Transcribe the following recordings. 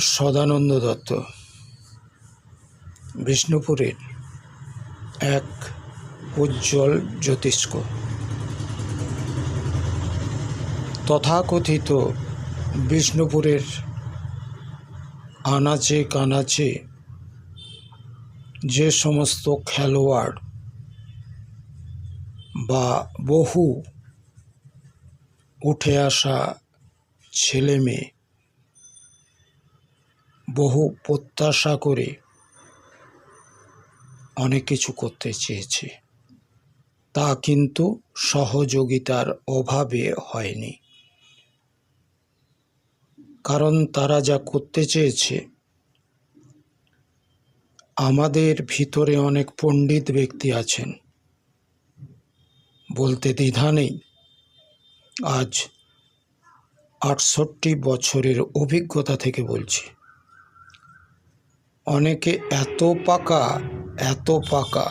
সদানন্দ দত্ত, বিষ্ণুপুরের এক উজ্জ্বল জ্যোতিষ্ক। তথাকথিত বিষ্ণুপুরের আনাচে কানাচে যে সমস্ত খেলোয়াড় বা বহু উঠে আসা ছেলে মেয়ে বহু প্রত্যাশা করে অনেক কিছু করতে চেয়েছে। তা কিন্তু সহযোগিতার অভাবে হয়নি। কারণ তারা যা করতে চেয়েছে, আমাদের ভিতরে অনেক পণ্ডিত ব্যক্তি আছেন। বলতে দ্বিধা নেই। আজ আটষট্টি বছরের অভিজ্ঞতা থেকে বলছি। অনেকে এত পাকা এত পাকা।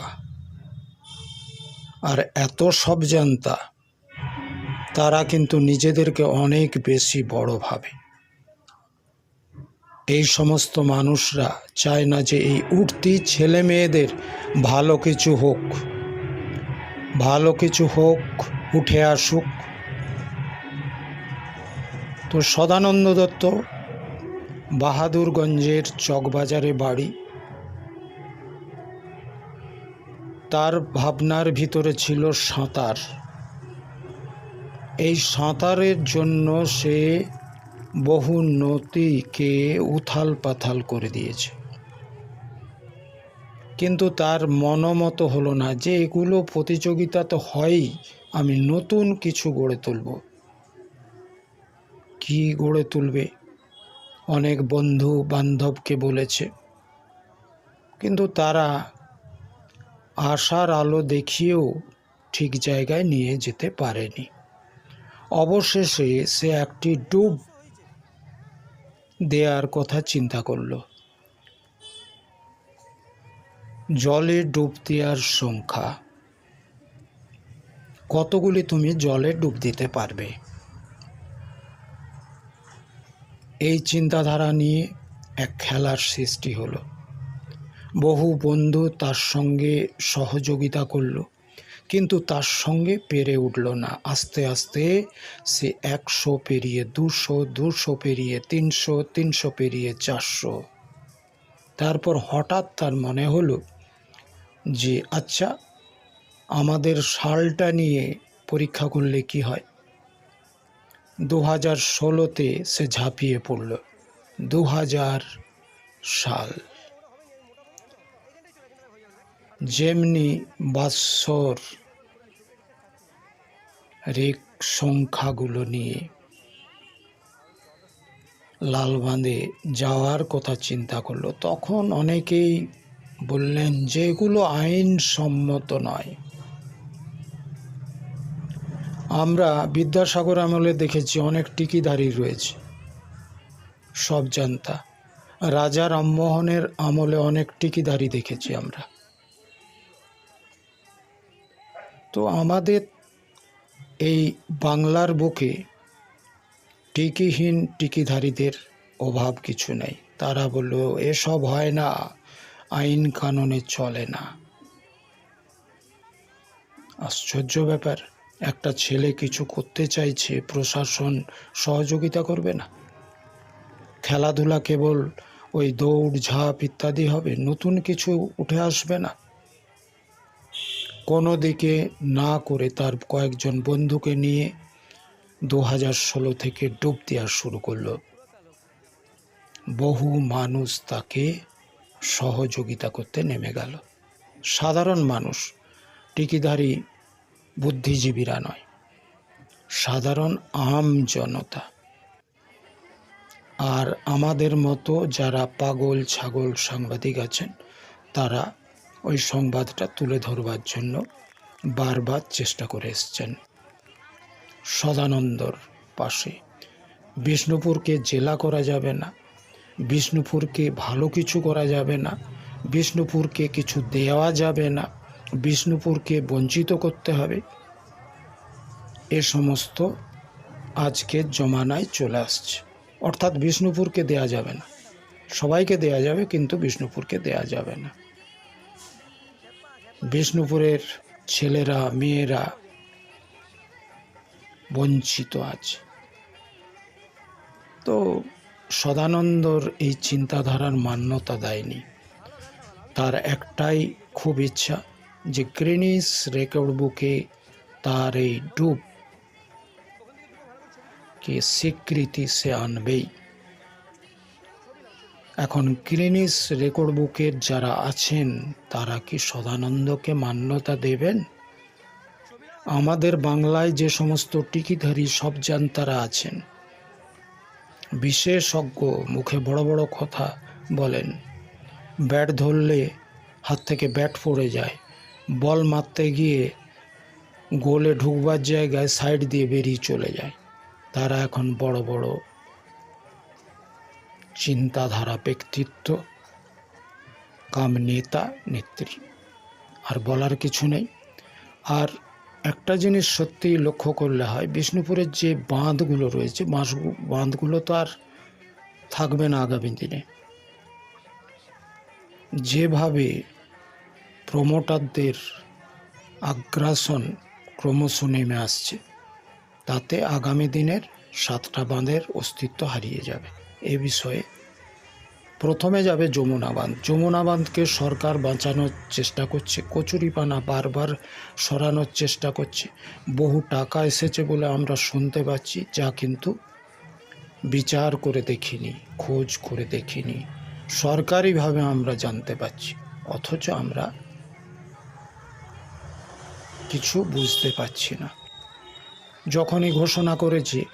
আর এত সব জানতা, তারা কিন্তু নিজেদেরকে অনেক বেশি বড় ভাবে। এই সমস্ত মানুষরা চায় না যে এই উঠতি ছেলে মেয়েদের ভালো কিছু হোক। ভালো কিছু হোক, উঠে আসুক। তো সদানন্দ দত্ত বাহাদুরগঞ্জের চকবাজারে বাড়ি। তার ভাবনার ভিতরে ছিল সাঁতার। এই সাঁতারের জন্য সে বহু নদীকে উথাল পাথাল করে দিয়েছে। কিন্তু তার মনোমতো হলো না যে এগুলো প্রতিযোগিতা তো হয়ই, আমি নতুন কিছু গড়ে তুলব। কি গড়ে তুলবে? অনেক বন্ধু বান্ধবকে বলেছে। কিন্তু তারা আশার আলো দেখিয়েও ঠিক জায়গায় নিয়ে যেতে পারেনি। অবশেষে সে একটি ডুব দেওয়ার কথা চিন্তা করল। জলে ডুব দেওয়ার সংখ্যা। কতগুলি তুমি জলে ডুব দিতে পারবে? এই চিন্তাধারা নিয়ে এক খেলার সৃষ্টি হলো। বহু বন্ধু তার সঙ্গে সহযোগিতা করল, কিন্তু তার সঙ্গে পেরে উঠল না। আস্তে আস্তে সে একশো পেরিয়ে দুশো দুশো পেরিয়ে তিনশো তিনশো পেরিয়ে চারশো। তারপর হঠাৎ তার মনে হলো যে আচ্ছা আমাদের শালটা নিয়ে পরীক্ষা করলে কি হয়? দু হাজার ষোলোতে সে ঝাঁপিয়ে পড়ল। দু হাজার সাল। যেমনি বাৎসর রেক সংখ্যাগুলো নিয়ে লালবাঁধে যাওয়ার কথা চিন্তা করল, তখন অনেকেই বললেন যে এগুলো আইনসম্মত নয়। আমরা বিদ্যাসাগর আমলে দেখেছি অনেক টিকিদারি রয়েছে। সব জানতা। রাজা রামমোহনের আমলে অনেক টিকিদারি দেখেছি আমরা। তো আমাদের এই বাংলার বুকে টিকিহীন টিকিধারীদের অভাব কিছু নেই। তারা বলল, এসব হয় না, আইন কানুনে চলে না। আশ্চর্য ব্যাপার। একটা ছেলে কিছু করতে চাইছে, প্রশাসন সহযোগিতা করবে না। খেলাধুলা কেবল ওই দৌড়, ঝাঁপ ইত্যাদি হবে, নতুন কিছু উঠে আসবে না। কোনো দিকে না করে তার কয়েকজন বন্ধুকে নিয়ে দু হাজার ষোলো থেকে ডুব দেওয়া শুরু করল। বহু মানুষ তাকে সহযোগিতা করতে নেমে গেল। সাধারণ মানুষ টিকিধারী বুদ্ধিজীবীরা নয়, সাধারণ আম জনতা। আর আমাদের মতো যারা পাগল, ছাগল সাংবাদিক আছেন, তারা ওই সংবাদটা তুলে ধরবার জন্য বারবার চেষ্টা করে এসছেন। সদানন্দর পাশে। বিষ্ণুপুরকে জেলা করা যাবে না, বিষ্ণুপুরকে ভালো কিছু করা যাবে না, বিষ্ণুপুরকে কিছু দেওয়া যাবে না। বিষ্ণুপুরকে বঞ্চিত করতে হবে। এ সমস্ত আজকের জমানায় চলে আসছে। অর্থাৎ বিষ্ণুপুরকে দেয়া যাবে না। সবাইকে দেয়া যাবে, কিন্তু বিষ্ণুপুরকে দেয়া যাবে না। বিষ্ণুপুরের ছেলেরা, মেয়েরা বঞ্চিত আছে। তো সদানন্দর এই চিন্তাধারার মান্যতা দেয়নি। তার একটাই খুব ইচ্ছা যে গ্রিনিস রেকর্ড বুকে তার এই ডুব কে স্বীকৃতি সে আনবেই। এখন গ্রিনিস রেকর্ড বুকের যারা আছেন, তারা কি সদানন্দকে মান্যতা দেবেন? আমাদের বাংলায় যে সমস্ত টিকিধারী, সব জানতারা আছেন। বিশেষজ্ঞ মুখে বড় বড় কথা বলেন। ব্যাট ধরলে হাত থেকে ব্যাট পড়ে যায়। বল মারতে গিয়ে গোলে ঢুকবার জায়গায় সাইড দিয়ে বেরিয়ে চলে যায়। তারা এখন বড় বড় চিন্তাধারা, ব্যক্তিত্ব, কাম নেতা, নেত্রী। আর বলার কিছু নেই। আর একটা জিনিস সত্যিই লক্ষ্য করলে হয়, বিষ্ণুপুরের যে বাঁধগুলো রয়েছে, বাঁশ বাঁধগুলো তো আর থাকবে না আগামী দিনে। যেভাবে প্রমোটারদের আগ্রাসন ক্রমশ নেমে আসছে। তাতে আগামী দিনের সাতটা বাঁধের অস্তিত্ব হারিয়ে যাবে। এ বিষয়ে প্রথমে যাবে যমুনা বাঁধ। যমুনা বাঁধকে সরকার বাঁচানোর চেষ্টা করছে। কচুরিপানা বারবার সরানোর চেষ্টা করছে। বহু টাকা এসেছে বলে আমরা শুনতে পাচ্ছি, যা কিন্তু বিচার করে দেখিনি, খোঁজ করে দেখিনি। সরকারিভাবে আমরা জানতে পাচ্ছি অথচ আমরা কিছু বুঝতে পারছি না। যখনই ঘোষণা করেছে,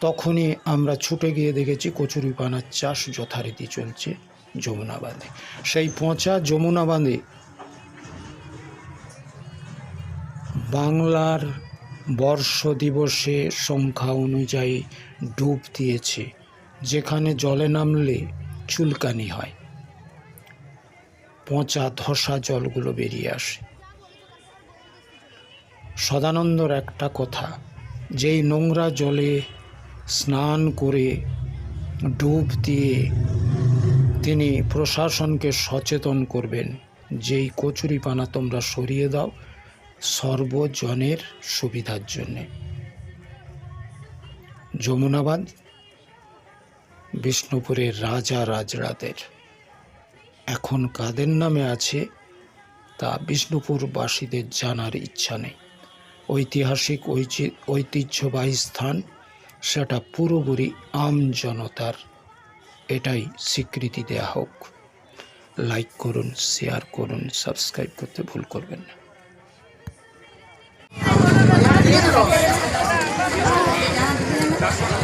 তখনই আমরা ছুটে গিয়ে দেখেছি কচুরিপানার চাষ যথারীতি চলছে যমুনা বাঁধে সেই পচা যমুনা বাঁধে বাংলার বর্ষ দিবসে সংখ্যা অনুযায়ী ডুব দিয়েছে, যেখানে জলে নামলে চুলকানি হয়। পচা ধসা জলগুলো বেরিয়ে আসে। সদানন্দর একটা কথা, যেই নোংরা জলে স্নান করে ডুব দিয়ে তিনি প্রশাসনকে সচেতন করবেন, যেই কচুরিপানা তোমরা সরিয়ে দাও সর্বজনের সুবিধার জন্যে। যমুনাবাদ, বিষ্ণুপুরের রাজা রাজরাদের। এখন কাদের নামে আছে তা বিষ্ণুপুরবাসীদের জানার ইচ্ছা নেই। ঐতিহাসিক ঐতিহ্যবাহী স্থান, সেটা পুরোপুরি আম জনতার। এটাই স্বীকৃতি দেয়া হোক। লাইক করুন, শেয়ার করুন, সাবস্ক্রাইব করতে ভুল করবেন না। আচ্ছা।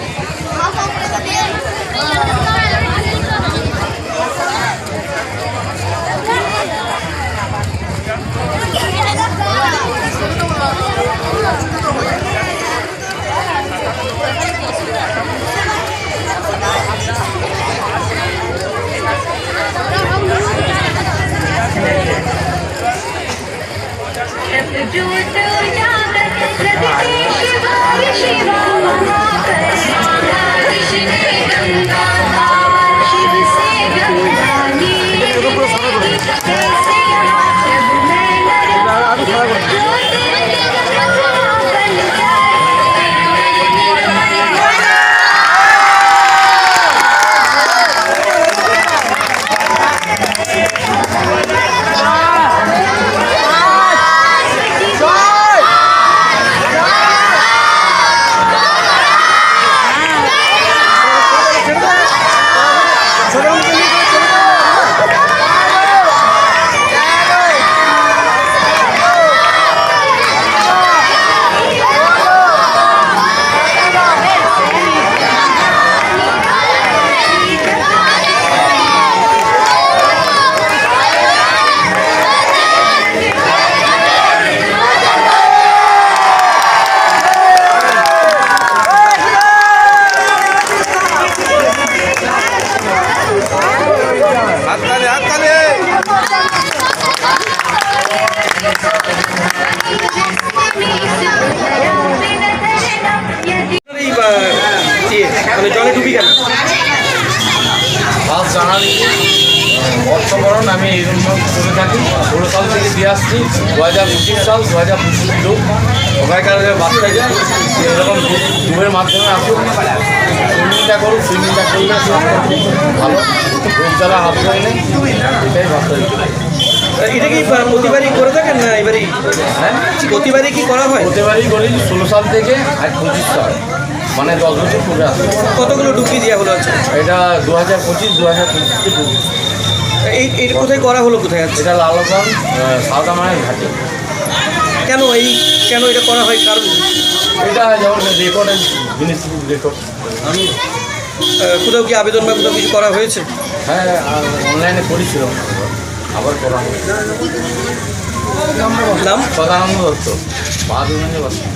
লাস্ট জানালি। বর্ষবরণ আমি এইরকম করে থাকি। ষোলো সাল থেকে দিয়ে আসছি। দু হাজার পঁচিশ সাল দু হাজার পঁচিশ লোক। ওখানকার যে বাচ্চাকে এরকম ডুবের মাধ্যমে আসুক। সুইমিংটা করুক সুইমিংটা করলে ভালো। রোগ জ্বালা হাত নেই এটাই ভাবতে এটা কি প্রতিবারই করে থাকেন না এবারই? হ্যাঁ? প্রতিবারই কি করা হয়? প্রতিবারই করি ষোলো সাল থেকে আজ পঁচিশ সাল। মানে দশ বছর পরে আসছে কতগুলো ডুবকি দেওয়া হলো আছে এটা দু হাজার পঁচিশ দু হাজার পঁচিশে এই এটা কোথায় করা হলো কোথায় আছে? এটা লালগঞ্জ সাউদামানের ঘাটে। কেন এই কেন এটা করা হয় কারণ এটা যেমন রেকর্ড জিনিস রেকর্ড আমি কোথাও কি আবেদন বা কোথাও কিছু করা হয়েছে? হ্যাঁ অনলাইনে করেছিলাম আবার করা হবে নাম? সদানন্দ দত্ত বাহাদুর বাচ্চা